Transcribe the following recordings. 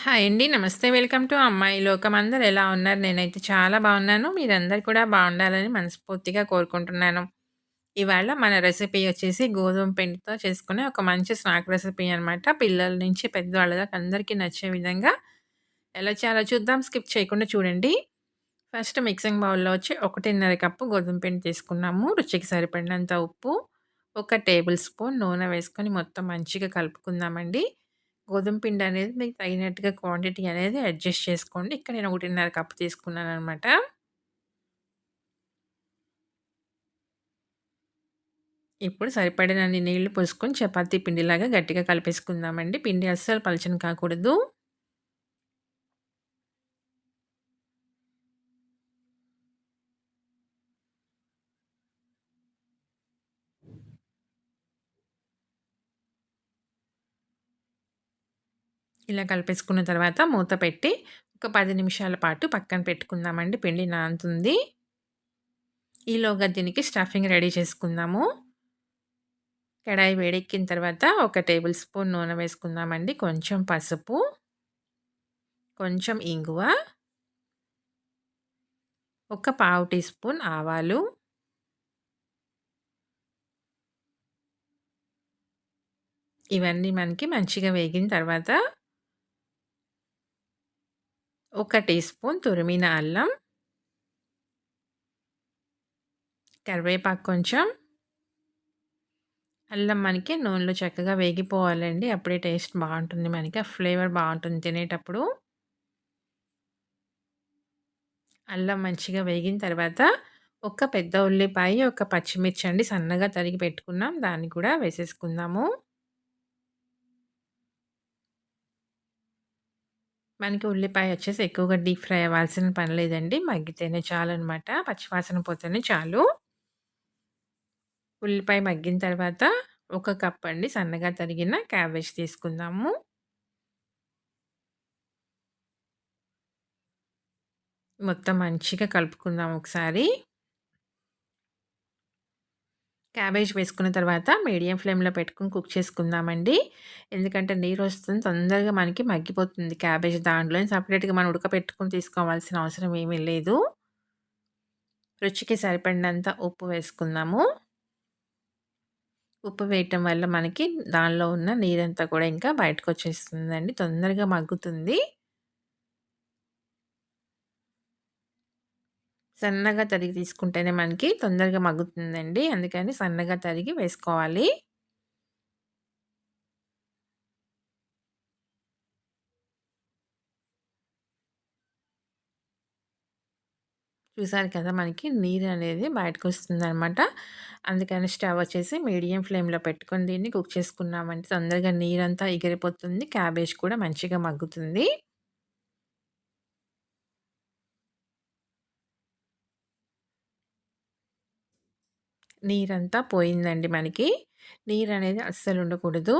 Hi అండి. నమస్తే. Welcome to అమ్మాయి లోకం. అందరు ఎలా ఉన్నారు? నేనైతే చాలా బాగున్నాను. మీరందరూ కూడా బాగుండాలని మనస్ఫూర్తిగా కోరుకుంటున్నాను. ఇవాళ మన రెసిపీ వచ్చేసి గోధుమ పిండితో చేసుకునే ఒక మంచి స్నాక్ రెసిపీ అనమాట. పిల్లల నుంచి పెద్దవాళ్ళ దాకా అందరికీ నచ్చే విధంగా ఎలా చాలా చూద్దాం. స్కిప్ చేయకుండా చూడండి. ఫస్ట్ మిక్సింగ్ బౌల్‌లో వచ్చి 1:30 కప్పు గోధుమ పిండి తీసుకున్నాము. రుచికి సరిపడినంత ఉప్పు, ఒక టేబుల్ స్పూన్ నూనె వేసుకొని మొత్తం మంచిగా కలుపుకుందామండి. గోధుమ పిండి అనేది మీకు తగినట్టుగా క్వాంటిటీ అనేది అడ్జస్ట్ చేసుకోండి. ఇక్కడ నేను 1:30 కప్పు తీసుకున్నాను అనమాట ఇప్పుడు సరిపడినన్ని నీళ్ళు పోసుకొని చపాతీ పిండిలాగా గట్టిగా కలిపేసుకుందామండి. పిండి అస్సలు పలచని కాకూడదు. ఇలా కలిపేసుకున్న తర్వాత మూత పెట్టి ఒక పది నిమిషాల పాటు పక్కన పెట్టుకుందామండి. పిండి నానుతుంది. ఈలోగా దీనికి స్టఫింగ్ రెడీ చేసుకుందాము. కడాయి వేడెక్కిన తర్వాత ఒక టేబుల్ స్పూన్ నూనె వేసుకుందామండి. కొంచెం పసుపు, కొంచెం ఇంగువ, ఒక పావు టీ స్పూన్ ఆవాలు, ఇవన్నీ మనకి మంచిగా వేగిన తర్వాత ఒక టీ స్పూన్ తురిమిన అల్లం, కరివేపాకు కొంచెం, అల్లం మనకి నూనెలో చక్కగా వేగిపోవాలండి. అప్పుడే టేస్ట్ బాగుంటుంది మనకి. ఆ ఫ్లేవర్ బాగుంటుంది తినేటప్పుడు. అల్లం మంచిగా వేగిన తర్వాత ఒక పెద్ద ఉల్లిపాయ, ఒక పచ్చిమిర్చి అండి సన్నగా తరిగి పెట్టుకున్నాం. దాన్ని కూడా వేసేసుకుందాము. మనకి ఉల్లిపాయ వచ్చేసి ఎక్కువగా డీప్ ఫ్రై అవ్వాల్సిన పని లేదండి. మగ్గితేనే చాలు అనమాట పచ్చివాసన పోతేనే చాలు. ఉల్లిపాయ మగ్గిన తర్వాత ఒక కప్ అండి సన్నగా తరిగిన క్యాబేజ్ తీసుకుందాము. మొత్తం మంచిగా కలుపుకుందాం ఒకసారి. క్యాబేజ్ వేసుకున్న తర్వాత మీడియం ఫ్లేమ్‌లో పెట్టుకుని కుక్ చేసుకుందామండి. ఎందుకంటే నీరు వస్తుంది తొందరగా మనకి మగ్గిపోతుంది క్యాబేజ్. దాంట్లోనే సపరేట్గా మనం ఉడకపెట్టుకుని తీసుకోవాల్సిన అవసరం ఏమీ లేదు. రుచికి సరిపడినంత ఉప్పు వేసుకుందాము. ఉప్పు వేయటం వల్ల మనకి దానిలో ఉన్న నీరంతా కూడా ఇంకా బయటకొచ్చేస్తుందండి. తొందరగా మగ్గుతుంది. సన్నగా తరిగి తీసుకుంటేనే మనకి తొందరగా మగ్గుతుందండి. అందుకని సన్నగా తరిగి వేసుకోవాలి. చూసారు కదా! మనకి నీరు అనేది బయటకు వస్తుంది అనమాట అందుకని స్టవ్ వచ్చేసి మీడియం ఫ్లేమ్‌లో పెట్టుకొని దీన్ని కుక్ చేసుకున్నామంటే తొందరగా నీరంతా ఎగిరిపోతుంది. క్యాబేజ్ కూడా మంచిగా మగ్గుతుంది. నీరంతా పోయిందండి మనకి. నీరు అనేది అస్సలు ఉండకూడదు.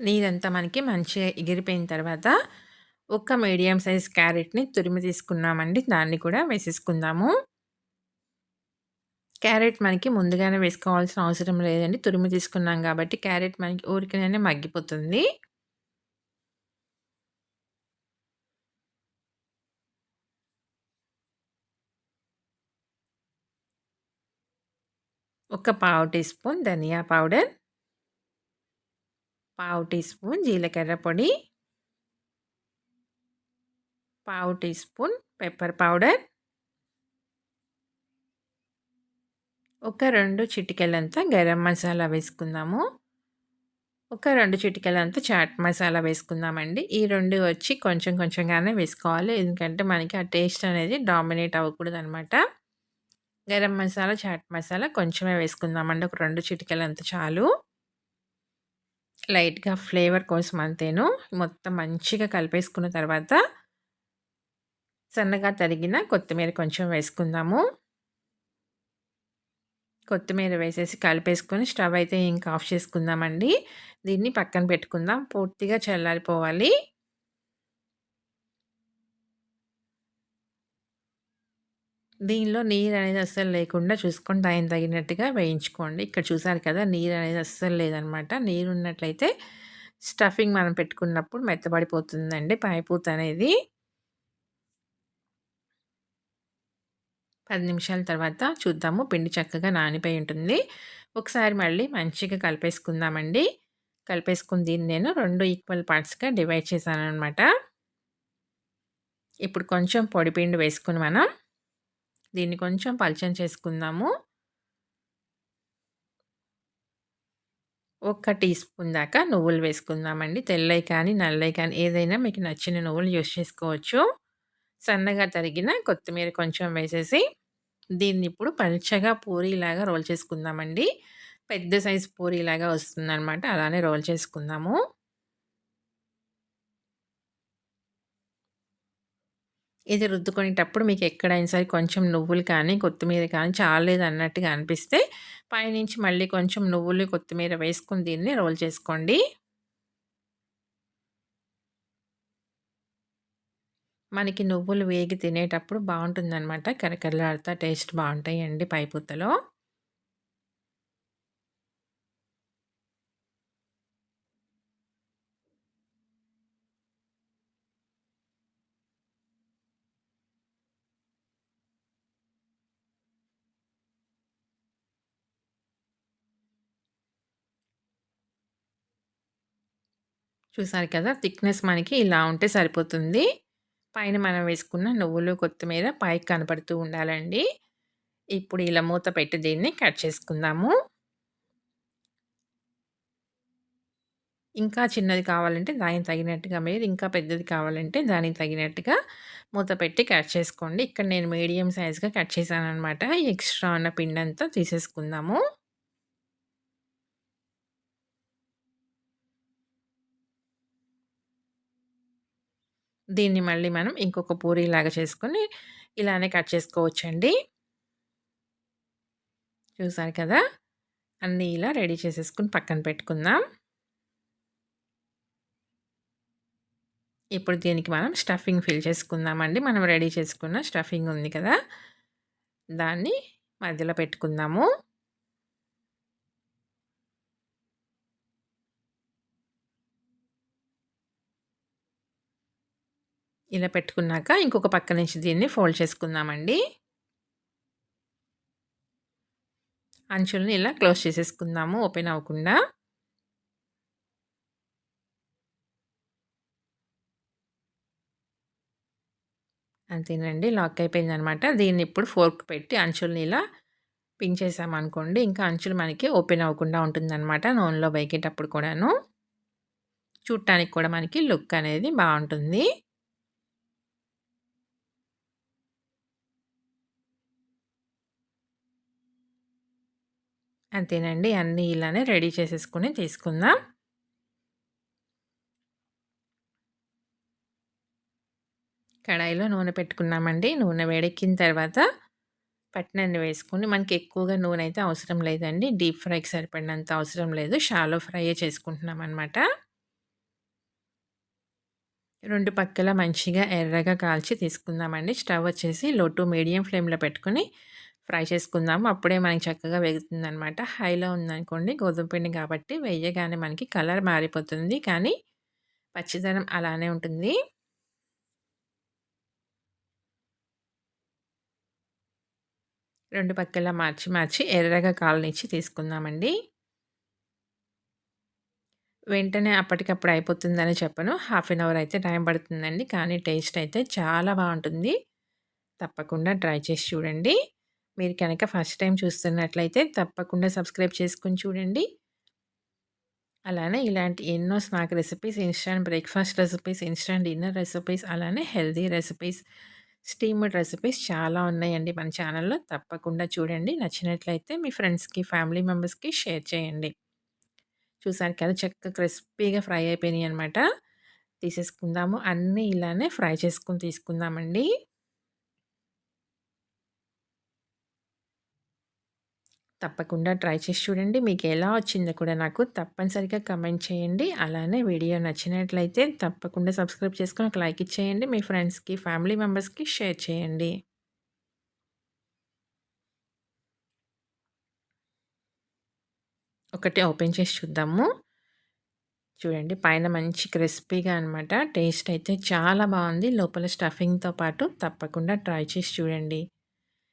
నీరంతా మనకి మంచిగా ఎగిరిపోయిన తర్వాత ఒక మీడియం సైజ్ క్యారెట్‌ని తురిమి తీసుకున్నామండి. దాన్ని కూడా వేసేసుకుందాము. క్యారెట్ మనకి ముందుగానే వేసుకోవాల్సిన అవసరం లేదండి. తురిమి తీసుకున్నాం కాబట్టి క్యారెట్ మనకి ఊరికనే మగ్గిపోతుంది. ఒక పావు టీ స్పూన్ ధనియా పౌడర్. పావు టీ స్పూన్ జీలకర్ర పొడి. పావు టీ స్పూన్ పెప్పర్ పౌడర్. ఒక రెండు చిటికెలంతా గరం మసాలా వేసుకుందాము. ఒక రెండు చిటికెలంతా చాట్ మసాలా వేసుకుందామండి. ఈ రెండు వచ్చి కొంచెం కొంచెంగానే వేసుకోవాలి. ఎందుకంటే మనకి ఆ టేస్ట్ అనేది డామినేట్ అవ్వకూడదనమాట. గరం మసాలా, చాట్ మసాలా కొంచెమే వేసుకుందామండి. ఒక రెండు చిటికలు అంత చాలు. లైట్‌గా ఫ్లేవర్ కోసం అంతేను. మొత్తం మంచిగా కలిపేసుకున్న తర్వాత సన్నగా తరిగిన కొత్తిమీర కొంచెం వేసుకుందాము. కొత్తిమీర వేసేసి కలిపేసుకొని స్టవ్ అయితే ఇంకా ఆఫ్ చేసుకుందామండి. దీన్ని పక్కన పెట్టుకుందాం. పూర్తిగా చల్లారిపోవాలి. దీనిలో నీరు అనేది అస్సలు లేకుండా చూసుకొని టైం తగినట్టుగా వేయించుకోండి. ఇక్కడ చూసారు కదా! నీరు అనేది అస్సలు లేదనమాట. నీరు ఉన్నట్లయితే స్టఫింగ్ మనం పెట్టుకున్నప్పుడు మెత్తబడిపోతుందండి పైపూత అనేది. పది నిమిషాల తర్వాత చూద్దాము పిండి చక్కగా నానిపోయి ఉంటుంది. ఒకసారి మళ్ళీ మంచిగా కలిపేసుకుందామండి. కలిపేసుకుని దీన్ని నేను రెండు ఈక్వల్ పార్ట్స్‌గా డివైడ్ చేశాను అనమాట ఇప్పుడు కొంచెం పొడిపిండి వేసుకుని మనం దీన్ని కొంచెం పలచం చేసుకుందాము. ఒక్క టీ స్పూన్ దాకా నువ్వులు వేసుకుందామండి. తెల్లవి కానీ, నల్లవి కానీ ఏదైనా మీకు నచ్చిన నువ్వులు యూజ్ చేసుకోవచ్చు. సన్నగా తరిగిన కొత్తిమీర కొంచెం వేసేసి దీన్ని ఇప్పుడు పల్చగా పూరీలాగా రోల్ చేసుకుందామండి. పెద్ద సైజు పూరీలాగా వస్తుందన్నమాట అలానే రోల్ చేసుకుందాము. ఇది రుద్దుకునేటప్పుడు మీకు ఎక్కడైనా సరే కొంచెం నువ్వులు కానీ, కొత్తిమీర కానీ చాలేదు అన్నట్టుగా అనిపిస్తే పైనుంచి మళ్ళీ కొంచెం నువ్వులు, కొత్తిమీర వేసుకుని దీన్ని రోల్ చేసుకోండి. మనకి నువ్వులు వేగి తినేటప్పుడు బావుంటుందనమాట. కరకరలాడుతా టేస్ట్ బాగుంటాయండి పైపూతలో. చూసారు కదా! థిక్‌నెస్ మనకి ఇలా ఉంటే సరిపోతుంది. పైన మనం వేసుకున్న నువ్వులు, కొత్తిమీర పైకి కనపడుతూ ఉండాలండి. ఇప్పుడు ఇలా మూత పెట్టి దీన్ని కట్ చేసుకుందాము. ఇంకా చిన్నది కావాలంటే దానికి తగినట్టుగా మీరు ఇంకా పెద్దది కావాలంటే దానికి తగినట్టుగా మూత పెట్టి కట్ చేసుకోండి. ఇక్కడ నేను మీడియం సైజ్‌గా కట్ చేశాననమాట. ఎక్స్ట్రా ఉన్న పిండంతా తీసేసుకుందాము. దీన్ని మళ్ళీ మనం ఇంకొక పూరి లాగా చేసుకొని ఇలానే కట్ చేసుకోవచ్చండి. చూసారు కదా! అన్నీ ఇలా రెడీ చేసేసుకుని పక్కన పెట్టుకుందాం. ఇప్పుడు దీనికి మనం స్టఫింగ్ ఫిల్ చేసుకుందామండి. మనం రెడీ చేసుకున్న స్టఫింగ్ ఉంది కదా! దాన్ని మధ్యలో పెట్టుకుందాము. ఇలా పెట్టుకున్నాక ఇంకొక పక్క నుంచి దీన్ని ఫోల్డ్ చేసుకుందామండి. అంచులని ఇలా క్లోజ్ చేసేసుకుందాము ఓపెన్ అవ్వకుండా. అంతేనండి లాక్ అయిపోయిందనమాట. దీన్ని ఇప్పుడు ఫోర్క్ పెట్టి అంచులని ఇలా పిన్ చేసామనుకోండి ఇంకా అంచులు మనకి ఓపెన్ అవ్వకుండా ఉంటుందన్నమాట నూనెలో వేగేటప్పుడు కూడాను. చూడటానికి కూడా మనకి లుక్ అనేది బాగుంటుంది అంతేనండి. అన్నీ ఇలానే రెడీ చేసేసుకొని తీసుకుందాం. కడాయిలో నూనె పెట్టుకున్నామండి. నూనె వేడెక్కిన తర్వాత పట్టినన్ని వేసుకుని మనకి ఎక్కువగా నూనె అయితే అవసరం లేదండి. డీప్ ఫ్రైకి సరిపడినంత అవసరం లేదు. షాలో ఫ్రైయే చేసుకుంటున్నామనమాట. రెండు పక్కల మంచిగా ఎర్రగా కాల్చి తీసుకుందామండి. స్టవ్ వచ్చేసి లో టు మీడియం ఫ్లేమ్‌లో పెట్టుకొని ఫ్రై చేసుకుందాము. అప్పుడే మనకి చక్కగా వేగుతుందనమాట. హైలో ఉందనుకోండి గోధుమ పిండి కాబట్టి వేయగానే మనకి కలర్ మారిపోతుంది. కానీ పచ్చిదనం అలానే ఉంటుంది. రెండు పక్కలా మార్చి మార్చి ఎర్రగా కాలనిచ్చి తీసుకుందామండి. వెంటనే అప్పటికప్పుడు అయిపోతుందని చెప్పను. హాఫ్ ఎన్ అవర్ అయితే టైం పడుతుందండి. కానీ టేస్ట్ అయితే చాలా బాగుంటుంది తప్పకుండా ట్రై చేసి చూడండి. మీరు కనుక ఫస్ట్ టైం చూస్తున్నట్లయితే తప్పకుండా సబ్స్క్రైబ్ చేసుకొని చూడండి. అలానే ఇలాంటి ఎన్నో snack recipes, instant breakfast recipes, instant dinner recipes, అలానే హెల్దీ రెసిపీస్, స్టీమ్డ్ రెసిపీస్ చాలా ఉన్నాయండి మన ఛానల్‌లో. తప్పకుండా చూడండి. నచ్చినట్లయితే మీ ఫ్రెండ్స్‌కి, ఫ్యామిలీ మెంబర్స్‌కి షేర్ చేయండి. చూసారు కదా! చక్కగా క్రిస్పీగా ఫ్రై అయిపోయినాయి అనమాట తీసేసుకుందాము. అన్నీ ఇలానే ఫ్రై చేసుకొని తీసుకుందామండి. తప్పకుండా ట్రై చేసి చూడండి. మీకు ఎలా వచ్చిందో కూడా నాకు తప్పనిసరిగా కమెంట్ చేయండి. అలానే వీడియో నచ్చినట్లయితే తప్పకుండా సబ్స్క్రైబ్ చేసుకొని ఒక లైక్ ఇచ్చేయండి. మీ ఫ్రెండ్స్‌కి, ఫ్యామిలీ మెంబర్స్‌కి షేర్ చేయండి. ఒకటి ఓపెన్ చేసి చూద్దాము. చూడండి పైన మంచి క్రిస్పీగా అనమాట టేస్ట్ అయితే చాలా బాగుంది లోపల స్టఫింగ్తో పాటు తప్పకుండా ట్రై చేసి చూడండి